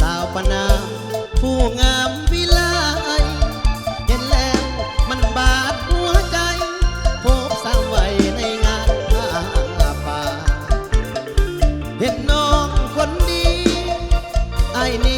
สาวปนาผู้งามวิไลเห็นแล้วมันบาดหัวใจ พบสาวไว้ในงานผ้าป่า เห็นน้องคนดีไอ้นี้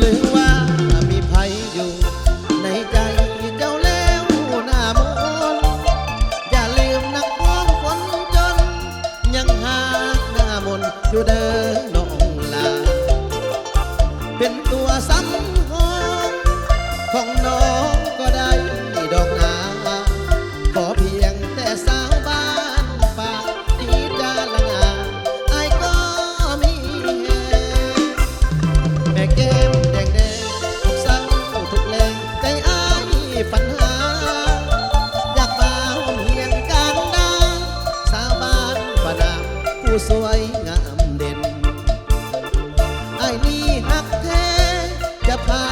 หรือว่ามีภัยอยู่ ในใจเจ้าแล้วหน้ามนอย่าลืมนักร้องคนจน ยังหาหน้ามนอยู่เดินน้องลา เป็นตัวสำรองของน้อง ผู้สวยงามเด่นไอ้นี่หักแท้ จะพา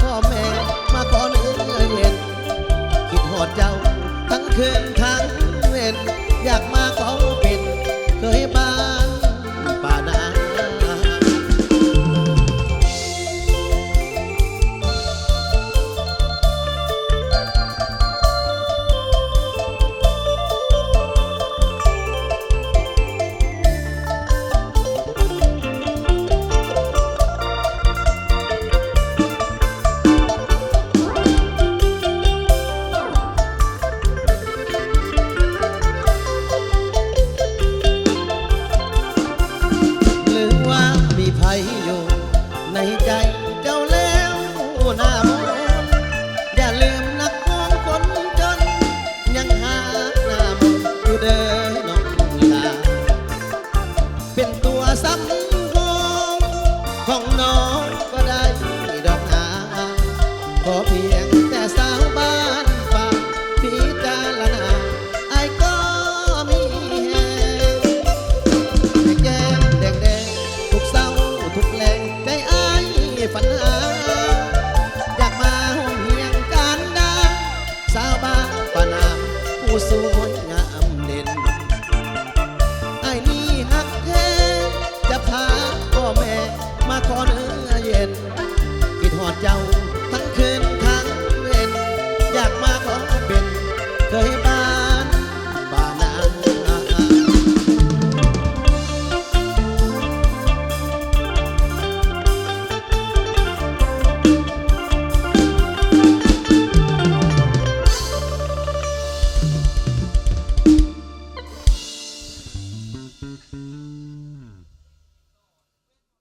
พ่อแม่มาขอเนื้อเย็นคิดหอดเจ้าทั้งคืน เป็นตัวสำรองของน้องก็ได้ดอกนาขอเพียง Callao.